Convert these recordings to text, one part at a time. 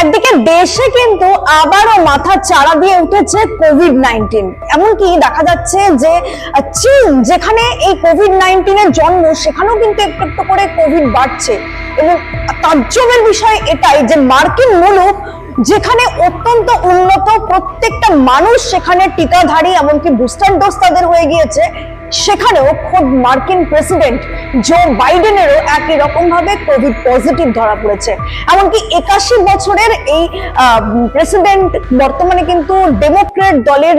একদিকে দেশে কিন্তু আবারও মাথা চাড়া দিয়ে উঠেছে কোভিড নাইন্টিন এমনকি দেখা যাচ্ছে যে চীন, যেখানে এই কোভিড নাইন্টিনের জন্ম, সেখানেও কিন্তু একটু একটু করে কোভিড বাড়ছে। এবং তাজ্জবের বিষয় এটাই যে মার্কিন মুলুক, যেখানে অত্যন্ত উন্নত, প্রত্যেকটা মানুষ সেখানে টিকাধারী, এমনকি বুস্টার ডোজ তাদের হয়ে গিয়েছে, সেখানেও খোদ মার্কিন প্রেসিডেন্ট জো বাইডেনেরও একই রকম ভাবে কোভিড পজিটিভ ধরা পড়েছে। এমনকি একাশি বছরের এই প্রেসিডেন্ট বর্তমানে কিন্তু ডেমোক্রেট দলের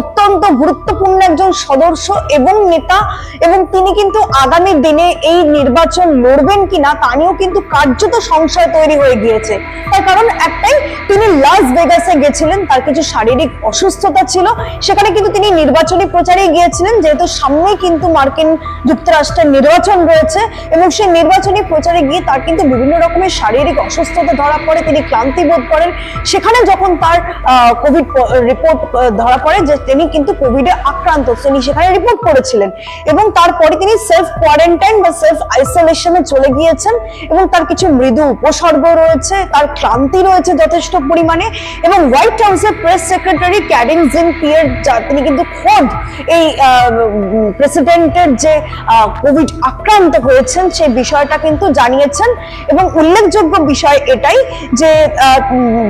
অত্যন্ত গুরুত্বপূর্ণ একজন সদস্য এবং নেতা এবং তিনি কিন্তু আগামী দিনে এই নির্বাচন লড়বেন কিনা তা নিয়েও কিন্তু কার্যত সংশয় তৈরি হয়ে গিয়েছে। তার কারণ একটাই, তিনি লাস ভেগাসে গেছিলেন, তার কিছু শারীরিক অসুস্থতা ছিল, সেখানে কিন্তু তিনি নির্বাচনী প্রচারে গিয়েছিলেন, যেহেতু সামনেই কিন্তু মার্কিন যুক্তরাষ্ট্রের নির্বাচন রয়েছে এবং সেই নির্বাচনী প্রচারে গিয়ে তার কিন্তু বিভিন্ন রকমের শারীরিক অসুস্থতা ধরা পড়ে, তিনি ক্লান্তি বোধ করেন। সেখানে যখন তার কোভিড রিপোর্ট ধরা পড়ে যে তিনি কিন্তু কোভিডে আক্রান্ত, তিনি সেখানে রিপোর্ট করেছিলেন এবং তারপরে তিনি সেলফ কোয়ারেন্টাইন বা সেলফ আইসোলেশনে চলে গিয়েছেন এবং তার কিছু মৃদু উপসর্গ রয়েছে, তার ক্লান্তি রয়েছে যথেষ্ট পরিমাণে এবং হোয়াইট হাউসের press secretary Karine Jean Pierre তিনি কিন্তু খোদ এই প্রেসিডেন্টের যে কোভিড আক্রান্ত হয়েছেন, সেই বিষয়টা কিন্তু জানিয়েছেন এবং উল্লেখযোগ্য বিষয় এটাই যে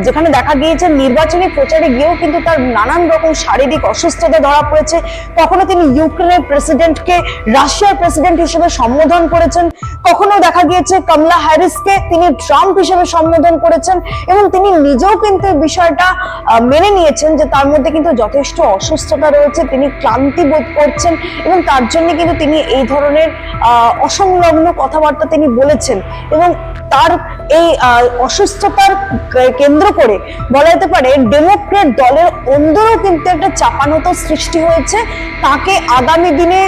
যেখানে দেখা গিয়েছে নির্বাচনী প্রচারে গিয়েও কিন্তু তার নানান রকম শারীরিক অসুস্থতা ধরা পড়েছে। কখনো তিনি ইউক্রেনের প্রেসিডেন্টকে রাশিয়ার প্রেসিডেন্ট হিসেবে সম্বোধন করেছেন, কখনো দেখা গিয়েছে কমলা হ্যারিসকে তিনি ট্রাম্প হিসেবে সম্বোধন করেছেন এবং তিনি নিজেও কিন্তু এই বিষয়টা মেনে নিয়েছেন যে তার মধ্যে কিন্তু যথেষ্ট অসুস্থতা রয়েছে, তিনি ক্লান্তি বোধ করছেন এবং তার জন্য কিন্তু তিনি এই ধরনের অসংলগ্ন কথাবার্তা তিনি বলেছেন এবং তার এই অসুস্থতার কেন্দ্র করে বলা যেতে পারে ডেমোক্রেট দলের অন্দরও কিন্তু একটা চাপানত সৃষ্টি হয়েছে। তাকে আগামী দিনে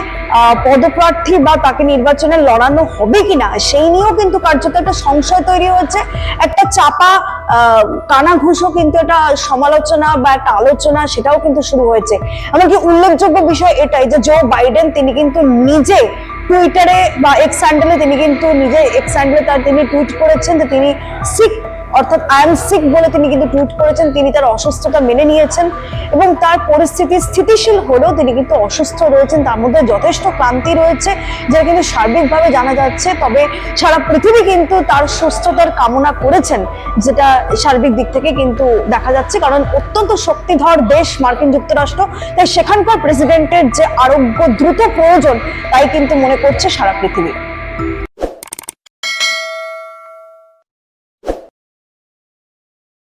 পদপ্রার্থী বা তাকে নির্বাচনে লড়ানো হবে কিনা সেই নিয়েও কিন্তু কার্যত একটা সংশয় তৈরি হয়েছে। একটা চাপা আহ, কানাঘুষো কিন্তু একটা সমালোচনা বা একটা আলোচনা সেটাও কিন্তু শুরু হয়েছে। এমনকি উল্লেখযোগ্য বিষয় এটাই যে জো বাইডেন তিনি কিন্তু নিজে টুইটারে বা এক্স হ্যান্ডেলে তিনি কিন্তু নিজে এক্স হ্যান্ডেলে তার তিনি টুইট করেছেন যে তিনি সিক অর্থাৎ আই এম সিক বলে তিনি কিন্তু টুইট করেছেন, তিনি তার অসুস্থতা মেনে নিয়েছেন এবং তার পরিস্থিতি স্থিতিশীল হলেও তিনি কিন্তু অসুস্থ রয়েছেন। তার মধ্যে যথেষ্ট ক্লান্তি রয়েছে যেটা কিন্তু সার্বিকভাবে জানা যাচ্ছে। তবে সারা পৃথিবী কিন্তু তার সুস্থতার কামনা করেছেন, যেটা সার্বিক দিক থেকে কিন্তু দেখা যাচ্ছে। কারণ অত্যন্ত শক্তিধর দেশ মার্কিন যুক্তরাষ্ট্র, তাই সেখানকার প্রেসিডেন্টের যে আরোগ্য দ্রুত প্রয়োজন, তাই কিন্তু মনে করছে সারা পৃথিবী।